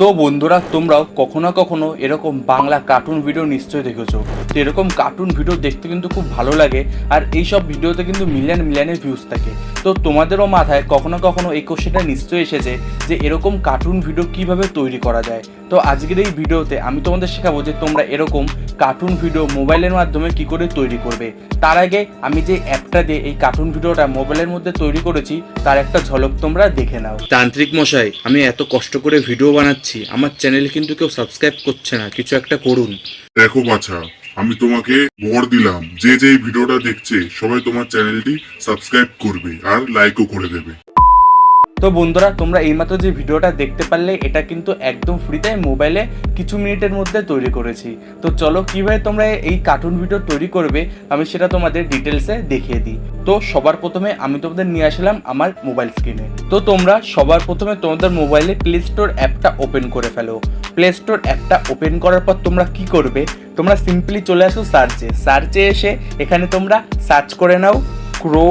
তো বন্ধুরা, তোমরাও কখনো কখনো এরকম বাংলা কার্টুন ভিডিও নিশ্চয়ই দেখেছ। তো এরকম কার্টুন ভিডিও দেখতে কিন্তু খুব ভালো লাগে, আর এইসব ভিডিওতে কিন্তু মিলিয়ন মিলিয়নের ভিউজ থাকে। তো তোমাদেরও মাথায় কখনো কখনো এই কোশ্চেনটা নিশ্চয়ই এসেছে যে এরকম কার্টুন ভিডিও কীভাবে তৈরি করা যায়? তো আজকের এই ভিডিওতে আমি তোমাদের শেখাবো যে তোমরা এরকম কার্টুন ভিডিও মোবাইলের মাধ্যমে কি করে তৈরি করবে। তার আগে আমি যে অ্যাপটা দিয়ে এই কার্টুন ভিডিওটা মোবাইলের মধ্যে তৈরি করেছি, তার একটা ঝলক তোমরা দেখে নাও। তান্ত্রিক মশাই, আমি এত কষ্ট করে ভিডিও বানাচ্ছি আমার চ্যানেল কিন্তু কেউ সাবস্ক্রাইব করছে না, কিছু একটা করুন। দেখো বাছা, আমি তোমাকে বর দিলাম। যে যে ভিডিওটা দেখছে, সবাই তোমার চ্যানেলটি সাবস্ক্রাইব করবে আর লাইকও করে দেবে। তো বন্ধুরা, তোমরা এইমাত্র যে ভিডিওটা দেখতে পারলে, এটা কিন্তু একদম ফ্রিতে মোবাইলে কিছু মিনিটের মধ্যে তৈরি করেছি। তো চলো, কীভাবে তোমরা এই কার্টুন ভিডিও তৈরি করবে, আমি সেটা তোমাদের ডিটেলসে দেখিয়ে দিই। তো সবার প্রথমে আমি তোমাদের নিয়ে আসলাম আমার মোবাইল স্ক্রিনে তো তোমরা সবার প্রথমে তোমাদের মোবাইলে প্লে স্টোর অ্যাপটা ওপেন করে ফেলো। প্লে স্টোর অ্যাপটা ওপেন করার পর তোমরা কি করবে, তোমরা সিম্পলি চলে আসো সার্চে সার্চে এসে এখানে তোমরা সার্চ করে নাও ক্রো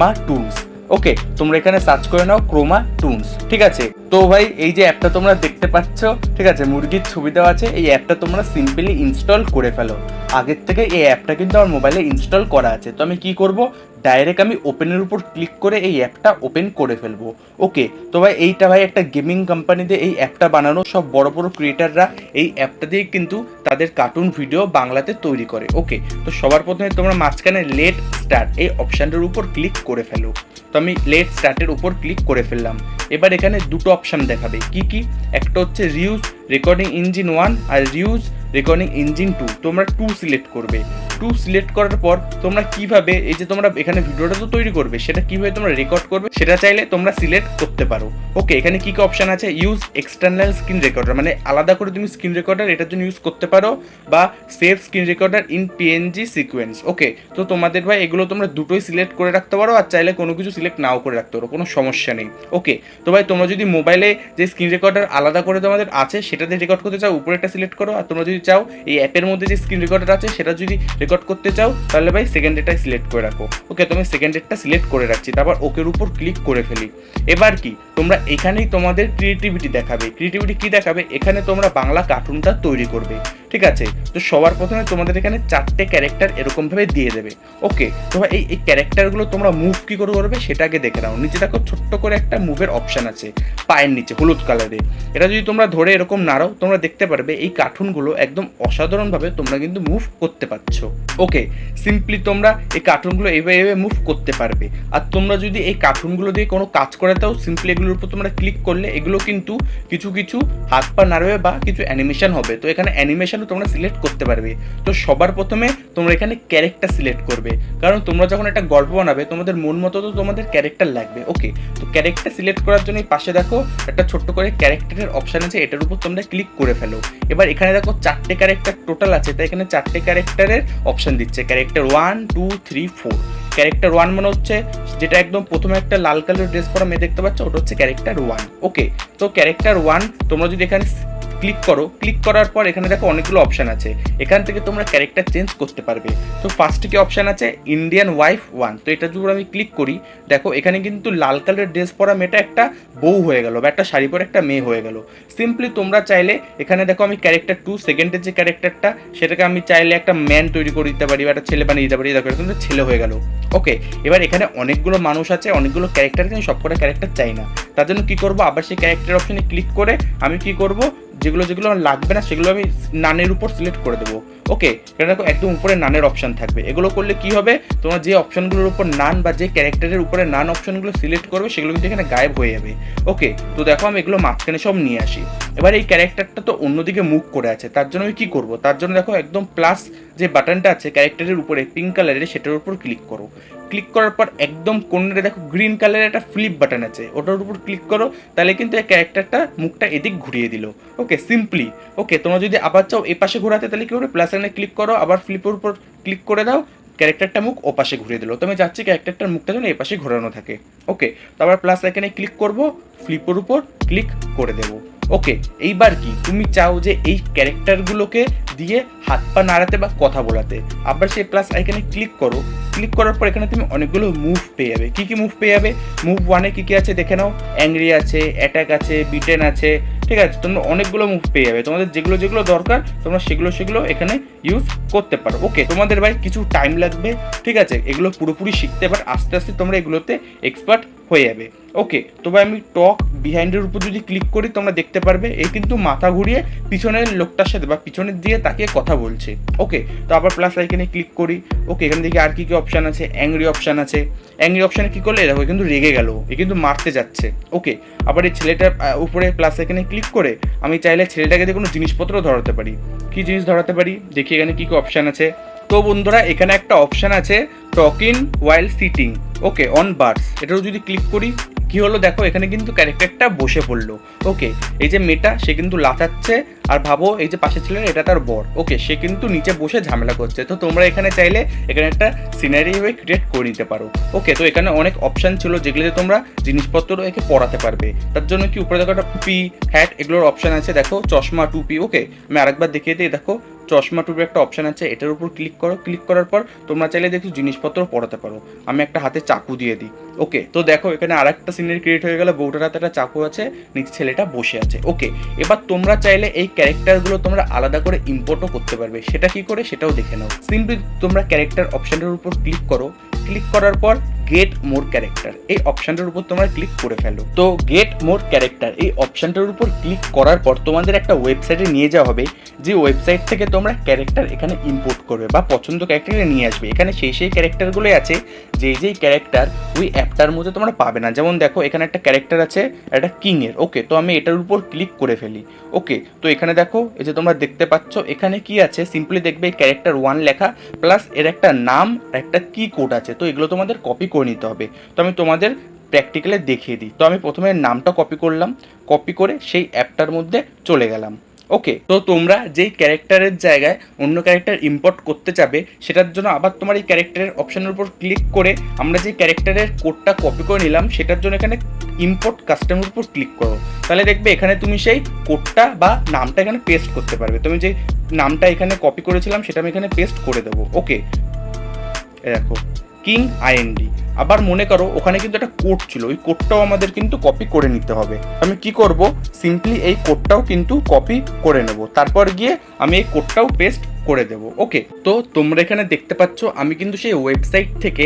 মা টুলস ওকে তোমরা এখানে সার্চ করে নাও ক্রোমা টুনস ঠিক আছে? তো ভাই, এই যে অ্যাপটা তোমরা দেখতে পাচ্ছ, ঠিক আছে, মুরগির ছবি দেওয়া আছে, এই অ্যাপটা তোমরা সিম্পলি ইনস্টল করে ফেলো। আগের থেকে এই অ্যাপটা কিন্তু আমার মোবাইলে ইনস্টল করা আছে। তো আমি কি করব? ডাইরেক্ট আমি ওপেনের উপর ক্লিক করে এই অ্যাপটা ওপেন করে ফেলব। ওকে তো ভাই, এইটা ভাই একটা গেমিং কোম্পানিতে এই অ্যাপটা বানানো, সব বড় বড় ক্রিয়েটাররা এই অ্যাপটা দিয়ে কিন্তু তাদের কার্টুন ভিডিও বাংলাতে তৈরি করে। ওকে তো সবার প্রথমে তোমরা মাঝখানে লেট স্টার্ট এই অপশানটার উপর ক্লিক করে ফেলো। তো আমি লেট স্টার্টের উপর ক্লিক করে ফেললাম। এবার এখানে দুটো অপশান দেখাবে। কি কি? একটা হচ্ছে রিউজ রেকর্ডিং ইঞ্জিন ওয়ান আর রিউজ রেকর্ডিং ইঞ্জিন টু তোমরা টু সিলেক্ট করবে। টু সিলেক্ট করার পর তোমরা কীভাবে, এই যে তোমরা এখানে ভিডিওটা তো তৈরি করবে, সেটা কীভাবে তোমরা রেকর্ড করবে, সেটা চাইলে তোমরা সিলেক্ট করতে পারো। ওকে এখানে কি কি অপশন আছে? ইউজ এক্সটার্নাল স্ক্রিন রেকর্ডার মানে আলাদা করে তুমি স্ক্রিন রেকর্ডার এটার জন্য ইউজ করতে পারো, বা save screen recorder in PNG sequence okay তো তোমাদের ভাই, এগুলো তোমরা দুটোই সিলেক্ট করে রাখতে পারো, আর চাইলে কোনো কিছু সিলেক্ট নাও করে রাখতে পারো, কোনো সমস্যা নেই। ওকে তো ভাই, তোমরা যদি মোবাইলে যে স্ক্রিন রেকর্ডার আলাদা করে তোমাদের আছে সেটাতে রেকর্ড করতে চাও, উপরে একটা সিলেক্ট করো, আর তোমরা যদি চাও, এই অ্যাপের মধ্যে যে স্ক্রিন রেকর্ডার আছে, সেটা যদি রেকর্ড করতে চাও, তাহলে ভাই সেকেন্ড ডেটটা সিলেক্ট করে রাখো। ওকে তুমি সেকেন্ড ডেটটা সিলেক্ট করে রাখছি, তারপর ওকের উপর ক্লিক করে ফেলি। এবার কি, তোমরা এখানেই তোমাদের ক্রিয়েটিভিটি দেখাবে। ক্রিয়েটিভিটি কি দেখাবে? এখানে তোমরা বাংলা কার্টুনটা তৈরি করবে। ঠিক আছে? তো সবার প্রথমে তোমাদের এখানে চারটে ক্যারেক্টার এরকমভাবে দিয়ে দেবে। ওকে, তো এই এই ক্যারেক্টারগুলো তোমরা মুভ কী করে করবে সেটাকে দেখে নাও। নিচে দেখো ছোট্ট করে একটা মুভের অপশান আছে, পায়ের নিচে, হলুদ কালারে এটা যদি তোমরা ধরে এরকম নাড়াও, তোমরা দেখতে পারবে এই কার্টুনগুলো একদম অসাধারণভাবে তোমরা কিন্তু মুভ করতে পারছ। ওকে সিম্পলি তোমরা এই কার্টুনগুলো এইভাবে এইভাবে মুভ করতে পারবে। আর তোমরা যদি এই কার্টুনগুলো দিয়ে কোনো কাজ করে দাও সিম্পলি এগুলোর উপর তোমরা ক্লিক করলে, এগুলো কিন্তু কিছু কিছু হাত পা নাড়বে বা কিছু অ্যানিমেশন হবে। তো এখানে অ্যানিমেশনও তোমরা সিলেক্ট করতে পারবে। তো সবার প্রথমে তোমরা এখানে ক্যারেক্টার সিলেক্ট করবে। কারণ তোমরা যখন একটা গল্প বানাবে, তোমাদের মন মতো তো তোমাদের ক্যারেক্টার লাগবে। ওকে তো ক্যারেক্টার সিলেক্ট করার জন্য পাশে দেখো একটা ছোট্ট করে ক্যারেক্টারের অপশান আছে, এটার উপর তোমরা ক্লিক করে ফেলো। এবার এখানে দেখো চারটে ক্যারেক্টার টোটাল আছে তাই এখানে চারটে ক্যারেক্টারের অপশান দিচ্ছে। Character one two three four character one মানে হচ্ছে যেটা একদম প্রথমে একটা লাল কালার ড্রেস পরা মেয়ে দেখতে পাচ্ছ, ওটা হচ্ছে ক্যারেক্টার ওয়ান ওকে তো ক্যারেক্টার ওয়ান তোমরা যদি এখানে ক্লিক করো ক্লিক করার পর এখানে দেখো অনেকগুলো অপশান আছে। এখান থেকে তোমরা ক্যারেক্টার চেঞ্জ করতে পারবে। তো ফার্স্টে কি অপশান আছে? ইন্ডিয়ান ওয়াইফ ওয়ান তো এটা যদি আমি ক্লিক করি। দেখো এখানে কিন্তু লাল কালারের ড্রেস পরা মেয়েটা একটা বউ হয়ে গেল বা একটা শাড়ি পরে একটা মেয়ে হয়ে গেল। সিম্পলি তোমরা চাইলে এখানে দেখো আমি ক্যারেক্টার টু সেকেন্ডের যে ক্যারেক্টারটা সেটাকে আমি চাইলে একটা ম্যান তৈরি করে দিতে পারি বা একটা ছেলে বানিয়ে দিতে পারি। দেখো এটা কিন্তু ছেলে হয়ে গেল। ওকে এবার এখানে অনেকগুলো মানুষ আছে, অনেকগুলো ক্যারেক্টার আমি সবকটা ক্যারেক্টার চাই না। তার জন্য কী করব? আবার সেই ক্যারেক্টার অপশনে ক্লিক করে আমি কি করব? যেগুলো যেগুলো আমার লাগবে না, সেগুলো আমি নানের উপর সিলেক্ট করে দেবো। ওকে এটা দেখো একদম উপরে নানের অপশান থাকবে। এগুলো করলে কি হবে? তোমরা যে অপশনগুলোর উপর নান বা যে ক্যারেক্টারের উপরে নান অপশনগুলো সিলেক্ট করবে, সেগুলো কিন্তু এখানে গায়েব হয়ে যাবে। ওকে তো দেখো আমি এগুলো মাঝখানে সব নিয়ে আসি। এবার এই ক্যারেক্টারটা তো অন্যদিকে মুভ করে আছে, তার জন্য আমি কী করব? তার জন্য দেখো একদম প্লাস যে বাটনটা আছে ক্যারেক্টারের উপরে পিঙ্ক কালারের সেটার উপর ক্লিক করো। ক্লিক করার পর একদম কোণে দেখো গ্রিন কালারের একটা ফ্লিপ বাটন আছে, ওটার উপর ক্লিক করো, তাহলে কিন্তু এই ক্যারেক্টারটা মুখটা এদিক ঘুরিয়ে দিল। ওকে সিম্পলি ওকে তোমরা যদি আবার চাও এই পাশে ঘোরাতে, তাহলে কি করে প্লাস এখানে ক্লিক করো, আবার ফ্লিপের উপর ক্লিক করে দাও ক্যারেক্টারটা মুখ ও পাশে ঘুরিয়ে দিল। তো আমি যাচ্ছি ক্যারেক্টারটার মুখটা যেন এই পাশে ঘোরানো থাকে। ওকে তো আবার প্লাস এখানে ক্লিক করব ফ্লিপের উপর ক্লিক করে দেবো। ওকে এইবার কি? তুমি চাও যে এই ক্যারেক্টারগুলোকে দিয়ে হাত পা নাড়াতে বা কথা বলাতে। আবার সেই প্লাস আইকনে ক্লিক করো। ক্লিক করার পর এখানে তুমি অনেকগুলো মুভ পেয়ে যাবে। কী কী মুভ পেয়ে যাবে? মুভ ওয়ানে কী কী আছে? দেখে নাও। অ্যাংরি আছে অ্যাটাক আছে বিটেন আছে ঠিক আছে, তোমরা অনেকগুলো মুভ পেয়ে যাবে। তোমাদের যেগুলো যেগুলো দরকার, তোমরা সেগুলো সেগুলো এখানে ইউজ করতে পারো। ওকে তোমাদের ভাই কিছু টাইম লাগবে, ঠিক আছে? এগুলো পুরোপুরি শিখতে পার আস্তে আস্তে তোমরা এগুলোতে এক্সপার্ট হয়ে যাবে। ওকে তো ভাই আমি টক বিহাইন্ডের উপর যদি ক্লিক করি, তোমরা দেখতে পারবে, এ কিন্তু মাথা ঘুরিয়ে পিছনের লোকটার সাথে বা পিছনের দিয়ে তাকে কথা বলছে। ওকে তো আবার প্লাস আইকনে ক্লিক করি। ওকে এখান থেকে আর কী কী অপশান আছে? অ্যাংরি অপশান আছে। অ্যাংরি অপশানে কী করলে? দেখো কিন্তু রেগে গেল, এ কিন্তু মারতে যাচ্ছে। ওকে আবার এই ছেলেটার উপরে প্লাস আইকনে ক্লিক করে, আমি চাইলে ছেলেটাকে দিয়ে কোনো জিনিসপত্র ধরাতে পারি। কি জিনিস ধরাতে পারি? দেখি এখানে কি কি অপশান আছে। তো বন্ধুরা, এখানে একটা অপশান আছে talking while sitting okay on bars এটাও যদি ক্লিক করি কি হলো দেখো, এখানে কিন্তু ক্যারেক্টারটা বসে পড়ল। ওকে এই যে মেয়েটা, সে কিন্তু লাচাচ্ছে আর ভাবো এই যে পাশে ছিল এটা তার বর। ওকে সে কিন্তু নিচে বসে ঝামেলা করছে। তো তোমরা এখানে চাইলে এখানে একটা সিনারি হয়ে ক্রিয়েট করে নিতে পারো। ওকে তো এখানে অনেক অপশান ছিল যেগুলোতে তোমরা জিনিসপত্র একে পড়াতে পারবে। তার জন্য কি উপরে দেখো একটা টুপি হ্যাট এগুলোর অপশান আছে। দেখো, চশমা, টুপি। ওকে আমি আরেকবার দেখিয়ে দিই, দেখো চশমা টুপের একটা অপশান আছে, এটার উপর ক্লিক করো ক্লিক করার পর তোমরা চাইলে দেখো জিনিসপত্র পড়াতে পারো। আমি একটা হাতে চাকু দিয়ে দিই। ওকে তো দেখো এখানে আর একটা সিনের ক্রিয়েট হয়ে গেল, বউটার হাতে একটা চাকু আছে, নিচে ছেলেটা বসে আছে। ওকে এবার তোমরা চাইলে এই ক্যারেক্টারগুলো তোমরা আলাদা করে ইম্পোর্টও করতে পারবে। সেটা কি করে? সেটাও দেখে নাও। সিম্পলি তোমরা ক্যারেক্টার অপশানটার উপর ক্লিক করো ক্লিক করার পর গেট মোর ক্যারেক্টার এই অপশানটার উপর তোমরা ক্লিক করে ফেলো। তো গেট মোর ক্যারেক্টার এই অপশানটার উপর ক্লিক করার পর তোমাদের একটা ওয়েবসাইটে নিয়ে যাওয়া হবে, যে ওয়েবসাইট থেকে তোমরা ক্যারেক্টার এখানে ইম্পোর্ট করবে বা পছন্দ ক্যারেক্টারে নিয়ে আসবে। এখানে সেই সেই ক্যারেক্টারগুলোই আছে, যেই যেই ক্যারেক্টার ওই অ্যাপটার মধ্যে তোমরা পাবে না। যেমন দেখো, এখানে একটা ক্যারেক্টার আছে, একটা কিংয়ের। ওকে, তো আমি এটার উপর ক্লিক করে ফেলি। ওকে, তো এখানে দেখো, এই যে তোমরা দেখতে পাচ্ছ, এখানে কি আছে? সিম্পলি দেখবে ক্যারেক্টার ওয়ান লেখা প্লাস এর একটা নাম একটা কি কোড আছে। তো এগুলো তোমাদের কপি করে নিতে হবে। তো আমি তোমাদের প্র্যাকটিক্যালে দেখিয়ে দিই। তো আমি প্রথমে নামটা কপি করলাম। কপি করে সেই অ্যাপটার মধ্যে চলে গেলাম। ওকে তো তোমরা যেই ক্যারেক্টারের জায়গায় অন্য ক্যারেক্টার ইম্পোর্ট করতে চাবে সেটার জন্য আবার তোমার এই ক্যারেক্টারের অপশানের উপর ক্লিক করে আমরা যে ক্যারেক্টারের কোডটা কপি করে নিলাম, সেটার জন্য এখানে ইম্পোর্ট কাস্টমের উপর ক্লিক করো। তাহলে দেখবে এখানে তুমি সেই কোডটা বা নামটা এখানে পেস্ট করতে পারবে। তুমি যে নামটা এখানে কপি করেছিলাম, সেটা আমি এখানে পেস্ট করে দেবো। ওকে দেখো কিং আইএনডি আবার মনে করো, ওখানে কিন্তু একটা কোড ছিল, ওই কোডটাও আমাদের কিন্তু কপি করে নিতে হবে। আমি কি করব? সিম্পলি এই কোডটাও কিন্তু কপি করে নেব। তারপর গিয়ে আমি এই কোডটাও পেস্ট করে দেব। ওকে তো তোমরা এখানে দেখতে পাচ্ছ, আমি কিন্তু সেই ওয়েবসাইট থেকে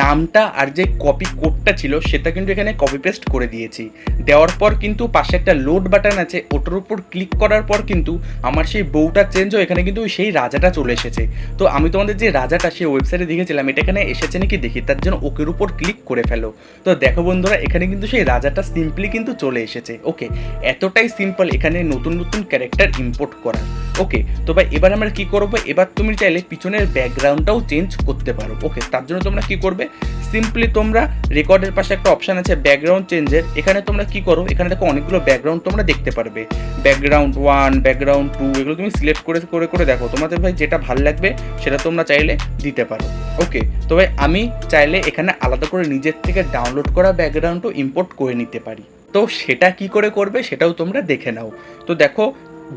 নামটা আর যে কপি কোডটা ছিল, সেটা কিন্তু এখানে কপি পেস্ট করে দিয়েছি। দেওয়ার পর কিন্তু পাশে একটা লোড বাটন আছে, ওটার উপর ক্লিক করার পর কিন্তু আমার সেই বউটা চেঞ্জ হয়ে এখানে কিন্তু সেই রাজাটা চলে এসেছে। তো আমি তোমাদের যে রাজাটা সেই ওয়েবসাইটে দেখেছিলাম, এটা এখানে এসেছে নাকি দেখি, তার জন্য ওকের উপর ক্লিক করে ফেলো। তো দেখো বন্ধুরা, এখানে কিন্তু সেই রাজাটা সিম্পলি কিন্তু চলে এসেছে। ওকে এতটাই সিম্পল এখানে নতুন নতুন ক্যারেক্টার ইম্পোর্ট করা ওকে তো ভাই, এবার আমরা কি করব? এবার তুমি চাইলে পিছনের ব্যাকগ্রাউন্ডটাও চেঞ্জ করতে পারো। ওকে তার জন্য তোমরা কি করবে? সিম্পলি তোমরা রেকর্ডের পাশে একটা অপশন আছে ব্যাকগ্রাউন্ড চেঞ্জের এখানে তোমরা কি করো? এখানে দেখো অনেকগুলো ব্যাকগ্রাউন্ড তোমরা দেখতে পারবে। ব্যাকগ্রাউন্ড ওয়ান ব্যাকগ্রাউন্ড টু এগুলো তুমি সিলেক্ট করে করে করে দেখো। তোমাদের ভাই যেটা ভালো লাগবে সেটা তোমরা চাইলে দিতে পারো। ওকে তো ভাই আমি চাইলে এখানে আলাদা করে নিজের থেকে ডাউনলোড করা ব্যাকগ্রাউন্ডও ইম্পোর্ট করে নিতে পারি। তো সেটা কি করে করবে সেটাও তোমরা দেখে নাও। তো দেখো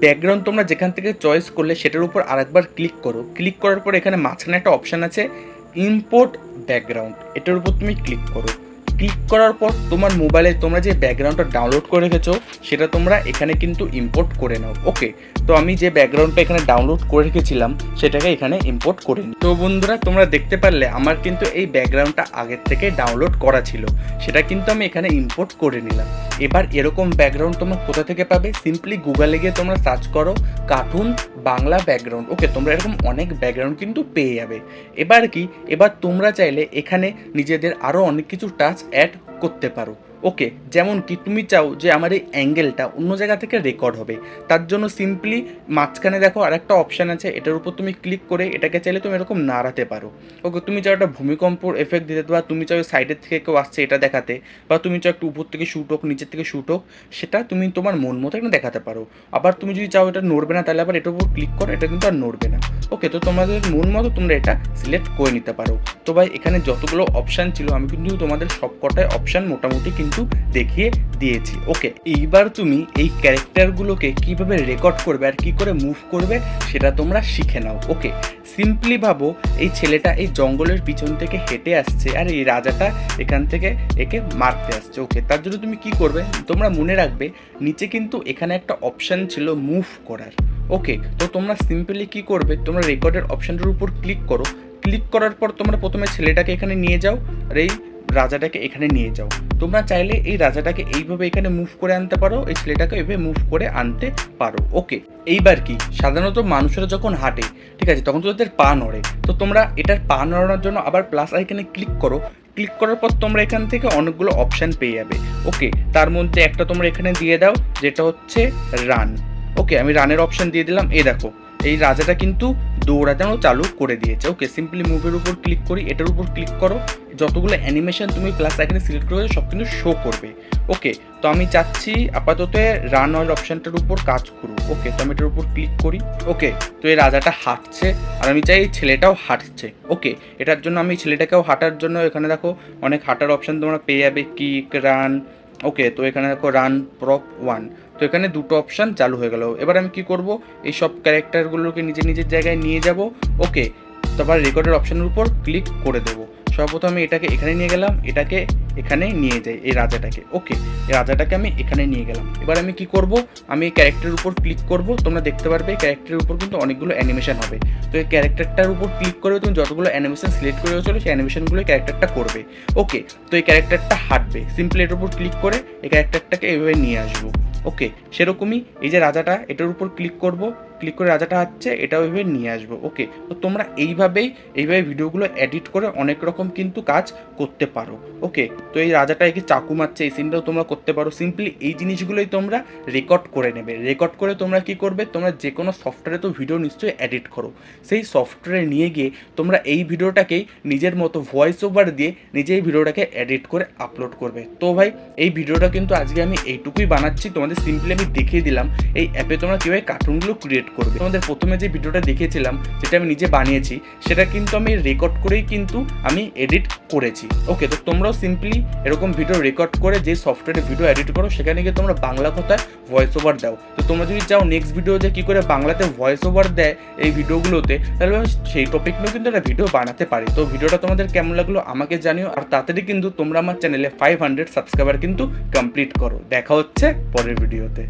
ব্যাকগ্রাউন্ড তোমরা যেখান থেকে চয়েস করলে সেটার উপর আরেকবার ক্লিক করো। ক্লিক করার পর এখানে মাঝখানে একটা অপশান আছে ইম্পোর্ট ব্যাকগ্রাউন্ড এটার উপর তুমি ক্লিক করো। ক্লিক করার পর তোমার মোবাইলে তোমরা যে ব্যাকগ্রাউন্ডটা ডাউনলোড করে রেখেছো, সেটা তোমরা এখানে কিন্তু ইম্পোর্ট করে নাও। ওকে তো আমি যে ব্যাকগ্রাউন্ডটা এখানে ডাউনলোড করে রেখেছিলাম, সেটাকে এখানে ইম্পোর্ট করে নিই। তো বন্ধুরা, তোমরা দেখতে পারলে আমার কিন্তু এই ব্যাকগ্রাউন্ডটা আগের থেকে ডাউনলোড করা ছিল, সেটা কিন্তু আমি এখানে ইম্পোর্ট করে নিলাম। এবার এরকম ব্যাকগ্রাউন্ড তোমরা কোথা থেকে পাবে? সিম্পলি গুগলে গিয়ে তোমরা সার্চ করো কার্টুন বাংলা ব্যাকগ্রাউন্ড ওকে তোমরা এরকম অনেক ব্যাকগ্রাউন্ড কিন্তু পেয়ে যাবে। এবার কি? এবার তোমরা চাইলে এখানে নিজেদের আরও অনেক কিছু টাচ অ্যাড করতে পারো। ওকে, যেমন কি তুমি চাও যে আমার এই অ্যাঙ্গেলটা অন্য জায়গা থেকে রেকর্ড হবে। তার জন্য সিম্পলি মাঝখানে দেখো আরেকটা অপশান আছে, এটার উপর তুমি ক্লিক করে এটাকে চাইলে তুমি এরকম নাড়াতে পারো। ওকে, তুমি চাও একটা ভূমিকম্পর এফেক্ট দিতে, বা তুমি চাও সাইডের থেকে কেউ আসছে এটা দেখাতে, বা তুমি চাও একটু উপর থেকে শুট হোক, নিচের থেকে শুট হোক, সেটা তুমি তোমার মন মতো এখানে দেখাতে পারো। আবার তুমি যদি চাও এটা নড়বে না, তাহলে আবার এটার উপর ক্লিক করো, এটা কিন্তু আর নড়বে না। ওকে, তো তোমাদের মন মতো তোমরা এটা সিলেক্ট করে নিতে পারো। তো ভাই, এখানে যতগুলো অপশান ছিল, আমি কিন্তু তোমাদের সবকটাই অপশান মোটামুটি কিন্তু দেখিয়ে দিয়েছি। ওকে, এইবার তুমি এই ক্যারেক্টারগুলোকে কীভাবে রেকর্ড করবে আর কি করে মুভ করবে সেটা তোমরা শিখে নাও। ওকে, সিম্পলি ভাবো এই ছেলেটা এই জঙ্গলের পিছন থেকে হেঁটে আসছে আর এই রাজাটা এখান থেকে একে মারতে আসছে। ওকে, তার জন্য তুমি কি করবে? তোমরা মনে রাখবে, নিচে কিন্তু এখানে একটা অপশান ছিল মুভ করার। ওকে, তো তোমরা সিম্পলি কি করবে? তোমরা রেকর্ডের অপশানটার উপর ক্লিক করো। ক্লিক করার পর তোমরা প্রথমে ছেলেটাকে এখানে নিয়ে যাও। আর এই রাজাটাকে এখানে নিয়ে যাও। তোমরা চাইলে এই রাজাটাকে এইভাবে এখানে মুভ করে আনতে পারো, এই ছেলেটাকে এইভাবে মুভ করে আনতে পারো। ওকে এইবার কি? সাধারণত মানুষেরা যখন হাঁটে, ঠিক আছে, তখন তো তাদের পা নড়ে। তো তোমরা এটার পা নড়ানোর জন্য আবার প্লাস আইকনে ক্লিক করো। ক্লিক করার পর তোমরা এখান থেকে অনেকগুলো অপশান পেয়ে যাবে। ওকে তার মধ্যে একটা তোমরা এখানে দিয়ে দাও, যেটা হচ্ছে রান ওকে আমি রানের অপশান দিয়ে দিলাম। এ দেখো, এই রাজাটা কিন্তু দৌড়ানো চালু করে দিয়েছে। ওকে সিম্পলি মুভের উপর ক্লিক করি, এটার উপর ক্লিক করো। যতগুলো অ্যানিমেশন তুমি প্লাস এখানে সিলেক্ট করেছ, সব কিন্তু শো করবে। ওকে তো আমি চাচ্ছি আপাতত রান অয়েল অপশানটার উপর কাজ করুক। ওকে তো আমি এটার উপর ক্লিক করি। ওকে তো এই রাজাটা হাঁটছে, আর আমি চাই ছেলেটাও হাঁটছে। ওকে এটার জন্য আমি ছেলেটাকেও হাঁটার জন্য এখানে দেখো অনেক হাঁটার অপশান তোমরা পেয়ে যাবে কিক রান ওকে তো এখানে দেখো রান প্রপ ওয়ান তো এখানে দুটো অপশান চালু হয়ে গেল। এবার আমি কি করব? এই সব ক্যারেক্টারগুলোকে নিজের নিজের জায়গায় নিয়ে যাব। ওকে তারপর রেকর্ডের অপশানের উপর ক্লিক করে দেবো। সর্বপ্রথম আমি এটাকে এখানে নিয়ে গেলাম, এটাকে এখানে নিয়ে যাই, এই রাজাটাকে। ওকে, এই রাজাটাকে আমি এখানে নিয়ে গেলাম। এবার আমি কি করব? আমি এই ক্যারেক্টারের উপর ক্লিক করব। তোমরা দেখতে পারবে ক্যারেক্টারের উপর কিন্তু অনেকগুলো অ্যানিমেশন হবে। তো এই ক্যারেক্টারটার উপর ক্লিক করে তুমি যতগুলো অ্যানিমেশন সিলেক্ট করে চলো সেই অ্যানিমেশনগুলো ক্যারেক্টারটা করবে। ওকে, তো এই ক্যারেক্টারটা হাঁটবে। সিম্পলি এটার উপর ক্লিক করে এই ক্যারেক্টারটাকে এইভাবে নিয়ে আসব। ওকে সেরকমই এই যে রাজাটা এটার উপর ক্লিক করব ক্লিক করে রাজাটা হচ্ছে এটা ওইভাবে নিয়ে আসব। ওকে তো তোমরা এইভাবেই, এইভাবে ভিডিওগুলো এডিট করে অনেক রকম কিন্তু কাজ করতে পারো। ওকে তো এই রাজাটা একে চাকু মারছে, এই সিনটাও তোমরা করতে পারো। সিম্পলি এই জিনিসগুলোই তোমরা রেকর্ড করে নেবে। রেকর্ড করে তোমরা কি করবে? তোমরা যে কোনো সফটওয়্যারে তো ভিডিও নিশ্চয়ই এডিট করো। সেই সফটওয়্যারে নিয়ে গিয়ে তোমরা এই ভিডিওটাকেই নিজের মতো ভয়েস ওভার দিয়ে নিজেই ভিডিওটাকে এডিট করে আপলোড করবে। তো ভাই, এই ভিডিওটা কিন্তু আজকে আমি এইটুকুই বানাচ্ছি। তোমাদের সিম্পলি আমি দেখিয়ে দিলাম। এই অ্যাপে তোমরা কীভাবে কার্টুনগুলো ক্রিয়েট করবে। তোমাদের প্রথমে যে ভিডিওটা দেখিয়েছিলাম, যেটা আমি নিজে বানিয়েছি, সেটা কিন্তু আমি রেকর্ড করেই কিন্তু আমি এডিট করেছি। ওকে তো তোমরাও সিম্পলি এরকম ভিডিও রেকর্ড করে যে সফটওয়্যারে ভিডিও এডিট করো, সেখানে গিয়ে তোমরা বাংলা কথায় ভয়েস ওভার দাও। তো তোমরা যদি চাও নেক্সট ভিডিওতে কী করে বাংলাতে ভয়েস ওভার দেয় এই ভিডিওগুলোতে তাহলে আমি সেই টপিক নিয়ে কিন্তু একটা ভিডিও বানাতে পারি। তো ভিডিওটা তোমাদের কেমন লাগল আমাকে জানিও, আর তাড়াতাড়ি কিন্তু তোমরা আমার চ্যানেলে ফাইভ হান্ড্রেড সাবস্ক্রাইবার কিন্তু কমপ্লিট করো। দেখা হচ্ছে পরের ভিডিওতে